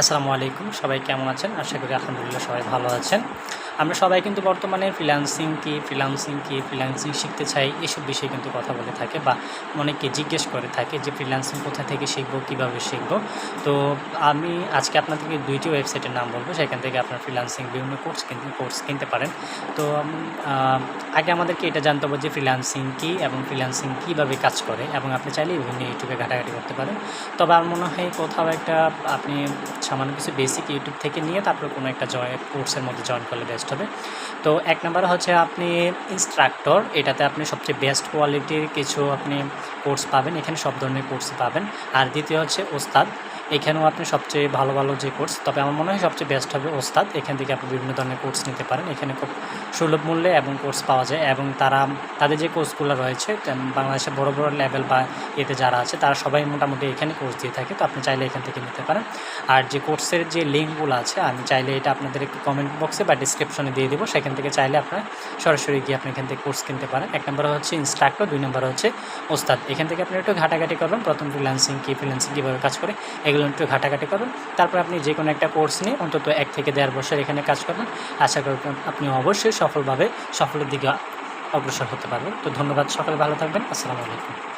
আসসালামু আলাইকুম। সবাই কেমন আছেন? আশা করি আলহামদুলিল্লাহ সবাই ভালো আছেন। আমরা সবাই কিন্তু বর্তমানে ফ্রিল্যান্সিং কি ফ্রিল্যান্সিং কি ফ্রিল্যান্সিং শিখতে চাই, এসব বিষয়ে কিন্তু কথা বলে থাকে বা অনেকে জিজ্ঞেস করে থাকে যে ফ্রিল্যান্সিং কোথা থেকে শিখব, কীভাবে শিখব। তো আমি আজকে আপনাদেরকে দুইটি ওয়েবসাইটের নাম বলব, সেখান থেকে আপনার ফ্রিল্যান্সিং বিভিন্ন কোর্স কিনতে কোর্স কিনতে পারেন। তো আগে আমাদেরকে এটা জানতে হবে যে ফ্রিল্যান্সিং কী এবং ফ্রিল্যান্সিং কীভাবে কাজ করে এবং আপনি চাইলে বিভিন্ন ইউটিউবে ঘাটাঘাটি করতে পারেন। তবে আমার মনে হয় কোথাও একটা আপনি সামান্য কিছু বেসিক ইউটিউব থেকে নিয়ে তারপরে কোনো একটা জয় কোর্সের মধ্যে জয়েন করলে বেস্ট হবে। তো এক নম্বর হচ্ছে আপনি ইনস্ট্রাক্টর এটাতে আপনি সবচেয়ে বেস্ট কোয়ালিটির কিছু আপনি কোর্স পাবেন, এখানে সব ধরনের কোর্স পাবেন। আর দ্বিতীয় হচ্ছে ওস্তাদ, এখানেও আপনি সবচেয়ে ভালো ভালো যে কোর্স তবে আমার মনে হয় সবচেয়ে বেস্ট হবে ওস্তাদ, এখান থেকে আপনি বিভিন্ন ধরনের কোর্স নিতে পারেন। এখানে খুব সুলভ মূল্যে এবং কোর্স পাওয়া যায় এবং তারা, তাদের যে কোর্সগুলো রয়েছে তেম বাংলাদেশের বড় বড় লেভেল বা এতে যারা আছে, তারা সবাই মোটামুটি এখানে কোর্স দিয়ে থাকে, তো আপনি চাইলে এখান থেকে নিতে পারেন। আর যে কোর্সের যে লিঙ্কগুলো আছে, আমি চাইলে এটা আপনাদের কমেন্ট বক্সে বা ডিসক্রিপশনে দিয়ে দেবো। সেখান থেকে চাইলে আপনার সরাসরি গিয়ে আপনি এখান থেকে কোর্স কিনতে পারেন। এক নম্বর হচ্ছে ইনস্ট্রাক্টর দুই নম্বর হচ্ছে ওস্তাদ এখান থেকে আপনি একটু ঘাটাঘাটি করবেন। প্রথম ফ্রিল্যান্সিং কী ফ্রিল্যান্সিং কীভাবে কাজ করে, এগুলো একটু ঘাটাঘাটি করবেন। তারপর আপনি যে কোনো একটা কোর্স নিয়ে অন্তত এক থেকে দেড় বছর এখানে কাজ করবেন। আশা করি আপনি অবশ্যই সফলভাবে সফলের দিকে অগ্রসর হতে পারবেন। তো ধন্যবাদ, সকলে ভালো থাকবেন। আসসালামু আলাইকুম।